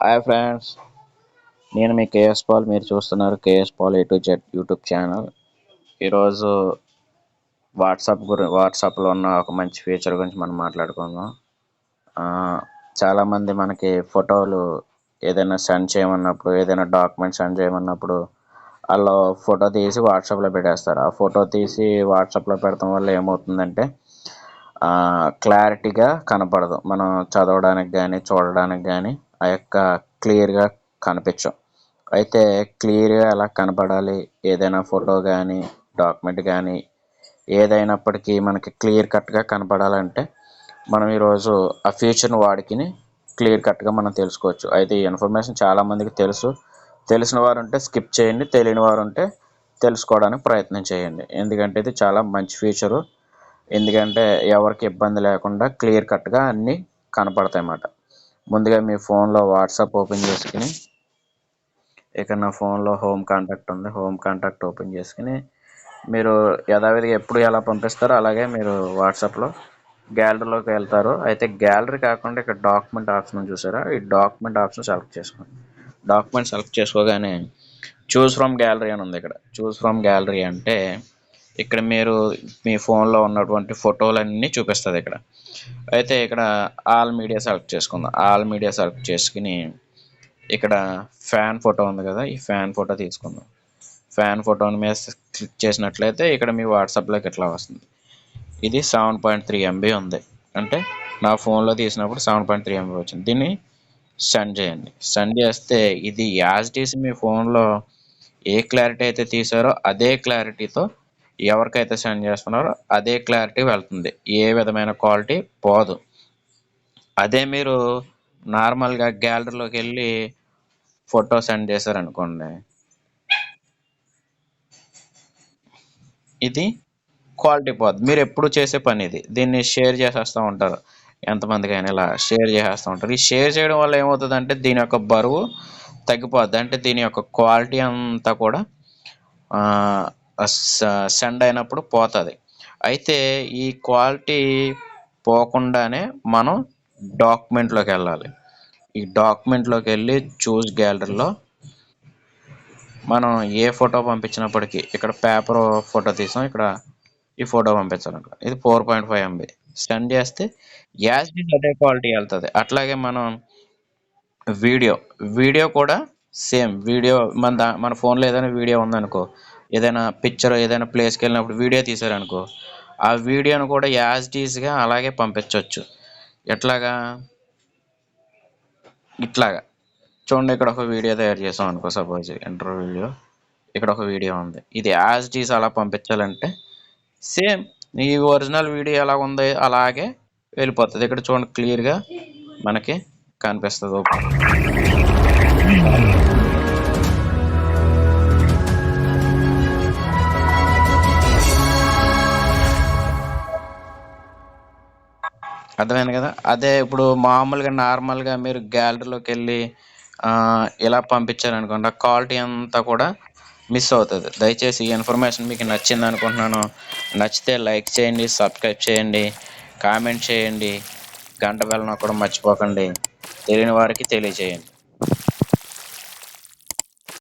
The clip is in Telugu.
హాయ్ ఫ్రెండ్స్ నేను మీ కేఎస్ పాల్ మీరు చూస్తున్నారు K S Paul A to Z YouTube channel ఈరోజు వాట్సాప్ గురి వాట్సాప్లో ఉన్న ఒక మంచి ఫీచర్ గురించి మనం మాట్లాడుకుందాం. చాలామంది మనకి ఫోటోలు ఏదైనా సెండ్ చేయమన్నప్పుడు ఏదైనా డాక్యుమెంట్ సెండ్ చేయమన్నప్పుడు వాళ్ళు ఫోటో తీసి వాట్సాప్లో పెట్టేస్తారు. ఆ ఫోటో తీసి వాట్సాప్లో పెడతాం వల్ల ఏమవుతుందంటే క్లారిటీగా కనపడదు. మనం చదవడానికి కానీ చూడడానికి కానీ ఆ యొక్క క్లియర్గా కనిపించం. అయితే క్లియర్గా ఎలా కనపడాలి ఏదైనా ఫోటో కానీ డాక్యుమెంట్ కానీ ఏదైనప్పటికీ మనకి క్లియర్ కట్గా కనపడాలంటే మనం ఈరోజు ఆ ఫీచర్ని వాడుకుని క్లియర్ కట్గా మనం తెలుసుకోవచ్చు. అయితే ఈ ఇన్ఫర్మేషన్ చాలామందికి తెలుసు. తెలిసిన వారు ఉంటే స్కిప్ చేయండి. తెలియని వారు ఉంటే తెలుసుకోవడానికి ప్రయత్నం చేయండి. ఎందుకంటే ఇది చాలా మంచి ఫీచరు ఎందుకంటే ఎవరికి ఇబ్బంది లేకుండా క్లియర్ కట్గా అన్నీ కనపడతాయి అన్నమాట ముందుగా మీ ఫోన్లో వాట్సాప్ ఓపెన్ చేసుకుని ఇక్కడ నా ఫోన్లో హోమ్ కాంటాక్ట్ ఉంది హోమ్ కాంటాక్ట్ ఓపెన్ చేసుకుని మీరు యథావిధిగా ఎప్పుడు ఎలా పంపిస్తారో అలాగే మీరు వాట్సాప్లో గ్యాలరీలోకి వెళ్తారు. అయితే గ్యాలరీ కాకుండా ఇక్కడ డాక్యుమెంట్ ఆప్షన్ చూసారా? ఈ డాక్యుమెంట్ ఆప్షన్ సెలెక్ట్ చేసుకోండి. డాక్యుమెంట్ సెలెక్ట్ చేసుకోగానే చూస్ ఫ్రమ్ గ్యాలరీ అని ఉంది ఇక్కడ. చూస్ ఫ్రమ్ గ్యాలరీ అంటే ఇక్కడ మీరు మీ ఫోన్లో ఉన్నటువంటి ఫోటోలన్నీ చూపిస్తుంది ఇక్కడ. అయితే ఇక్కడ ఆల్ మీడియా సెలెక్ట్ చేసుకుందాం. ఆల్ మీడియా సెలెక్ట్ చేసుకుని ఇక్కడ ఫ్యాన్ ఫోటో ఉంది కదా ఈ ఫ్యాన్ ఫోటో తీసుకుందాం. ఫ్యాన్ ఫోటోని మీద క్లిక్ చేసినట్లయితే ఇక్కడ మీ వాట్సాప్లోకి ఇట్లా వస్తుంది? ఇది సెవెన్ పాయింట్ త్రీ ఎంబీ ఉంది. అంటే నా ఫోన్లో తీసినప్పుడు సెవెన్ పాయింట్ త్రీ ఎంబీ వచ్చింది. దీన్ని సెండ్ చేయండి. సెండ్ చేస్తే ఇది యాజ్ టీస్ మీ ఫోన్లో ఏ క్లారిటీ అయితే తీసారో అదే క్లారిటీతో ఎవరికైతే సెండ్ చేస్తున్నారో అదే క్లారిటీ వెళ్తుంది. ఏ విధమైన క్వాలిటీ పోదు. అదే మీరు నార్మల్గా గ్యాలరీలోకి వెళ్ళి ఫోటో సెండ్ చేశారనుకోండి. ఇది క్వాలిటీ పోద్ది మీరు ఎప్పుడు చేసే పని ఇది. దీన్ని షేర్ చేసేస్తూ ఉంటారు. ఎంతమందికైనా ఇలా షేర్ చేసేస్తూ ఉంటారు. ఈ షేర్ చేయడం వల్ల ఏమవుతుందంటే దీని యొక్క బరువు తగ్గిపోద్ది. అంటే దీని యొక్క క్వాలిటీ అంతా కూడా సెండ్ అయినప్పుడు పోతుంది. అయితే ఈ క్వాలిటీ పోకుండానే మనం డాక్యుమెంట్లోకి వెళ్ళాలి. ఈ డాక్యుమెంట్లోకి వెళ్ళి చూస్ గ్యాలరీలో మనం ఏ ఫోటో పంపించినప్పటికీ ఇక్కడ పేపర్ ఫోటో తీసాం ఇక్కడ ఈ ఫోటో పంపించాలనుకో. ఇది four point five MB send చేస్తే యాజ్ ఇట్ అదే క్వాలిటీ వెళ్తుంది. అట్లాగే మనం వీడియో వీడియో కూడా సేమ్ వీడియో మన దా మన ఫోన్లో ఏదైనా వీడియో ఉందనుకో ఏదైనా పిక్చర్ ఏదైనా ప్లేస్కి వెళ్ళినప్పుడు వీడియో తీసారనుకో ఆ వీడియోను కూడా యాజ్ టీజ్గా అలాగే పంపించవచ్చు ఎట్లాగా? ఇట్లాగా. చూడండి ఇక్కడ ఒక వీడియో తయారు చేసాం అనుకో సపోజ్ ఇంటర్ వీడియో ఇక్కడ ఒక వీడియో ఉంది. ఇది యాజ్ టీజ్ అలా పంపించాలంటే సేమ్ ఈ ఒరిజినల్ వీడియో ఎలా ఉందో అలాగే వెళ్ళిపోతుంది. ఇక్కడ చూడండి క్లియర్గా మనకి కనిపిస్తుంది. అర్థమైంది కదా? అదే ఇప్పుడు మామూలుగా నార్మల్గా మీరు గ్యాలరీలోకి వెళ్ళి ఇలా పంపించారనుకోండి ఆ క్వాలిటీ అంతా కూడా మిస్ అవుతుంది. దయచేసి ఈ ఇన్ఫర్మేషన్ మీకు నచ్చింది అనుకుంటున్నాను నచ్చితే లైక్ చేయండి సబ్స్క్రైబ్ చేయండి కామెంట్ చేయండి గంట బెల్ నొక్కడం మర్చిపోకండి. తెలియని వారికి తెలియజేయండి.